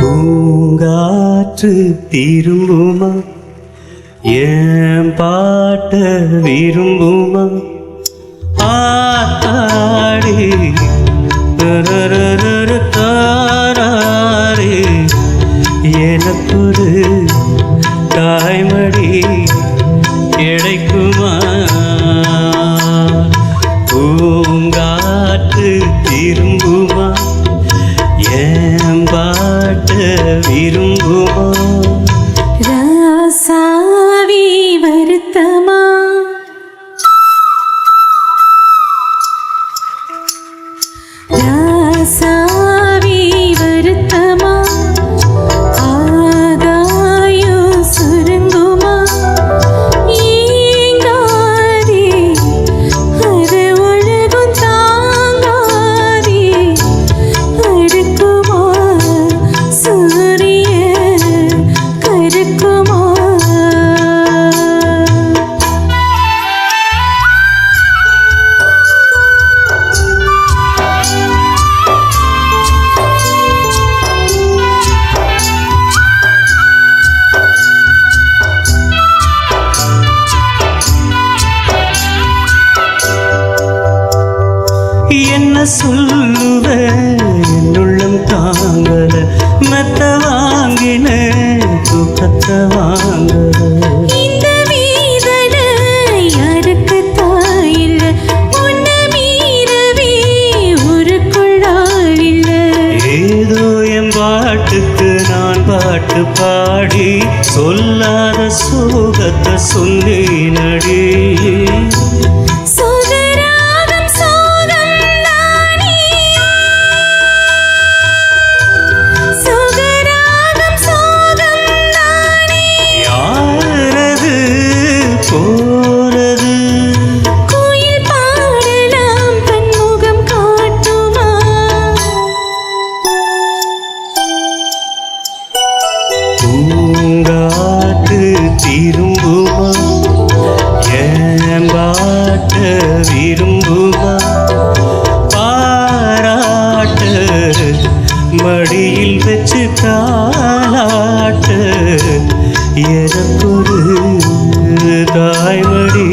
பூங்காற்று திரும்புமா? ஏன் பாட்ட விரும்புமா? ஆத்தாடி தரரரர எனக்கொரு தாய்மடி கிடைக்குமா? பூங்காற்று திரும்புமா? ஏன் பா விரும்புமா? சொல்லுவ என்னுள்ளம் தாங்கல மெத்த வாங்கின தூக்கத்தை வாங்கல. பாட்டுக்கு நான் பாட்டு பாடி சொல்லாத சோகத்தை சொன்னேனடி. சோதராகம் விரும்புமா பாராட்டு மடியில் வச்சு காலாட்டு. எனக்கொரு தாய்மடி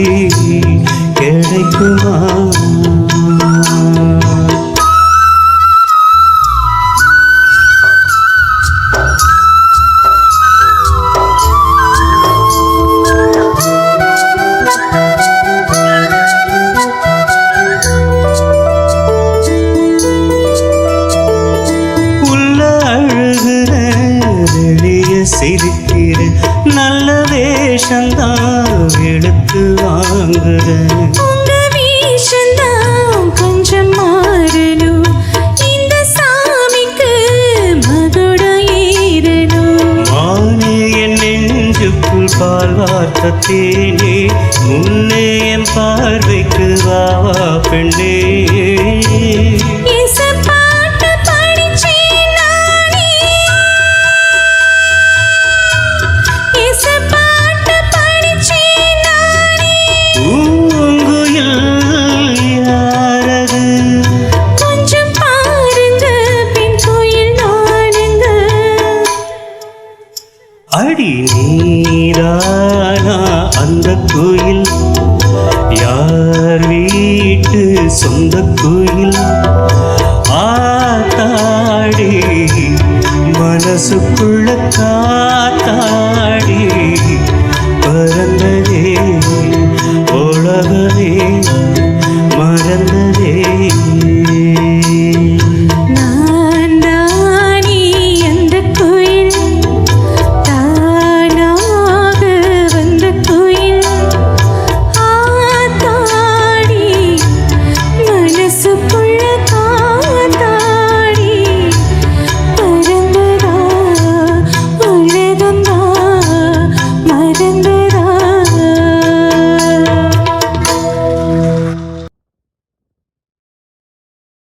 கிடைக்குமா? சிரிக்கிற நல்ல வேஷந்தான் எடுத்து வேஷந்தான் கொஞ்சம் மாறணும். இந்த சாமிக்கு மகுடம் ஏறணும். மானே என் நெஞ்சுக்குள் பால் வார்த்த தேனே முன்னே என் பார்வைக்கு வாவா பெண்ணே. கோயில். யார் வீட்டு சொந்த கோயில்? ஆத்தாடி மனசுக்குள்ள கா மறந்து